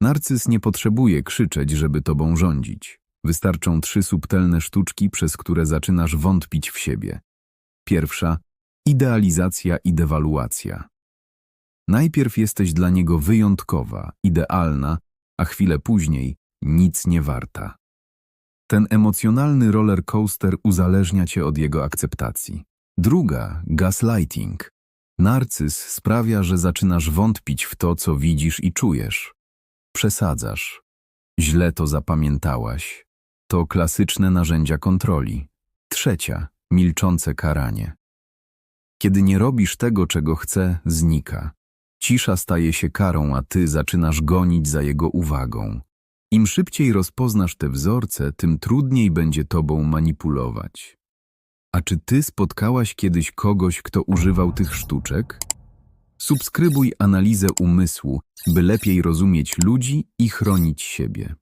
Narcyz nie potrzebuje krzyczeć, żeby tobą rządzić. Wystarczą trzy subtelne sztuczki, przez które zaczynasz wątpić w siebie. Pierwsza idealizacja i dewaluacja. Najpierw jesteś dla niego wyjątkowa, idealna, a chwilę później nic nie warta. Ten emocjonalny roller coaster uzależnia cię od jego akceptacji. Druga, gaslighting. Narcyz sprawia, że zaczynasz wątpić w to, co widzisz i czujesz. Przesadzasz. Źle to zapamiętałaś. To klasyczne narzędzia kontroli. Trzecia, milczące karanie. Kiedy nie robisz tego, czego chce, znika. Cisza staje się karą, a ty zaczynasz gonić za jego uwagą. Im szybciej rozpoznasz te wzorce, tym trudniej będzie tobą manipulować. A czy ty spotkałaś kiedyś kogoś, kto używał tych sztuczek? Subskrybuj analizę umysłu, by lepiej rozumieć ludzi i chronić siebie.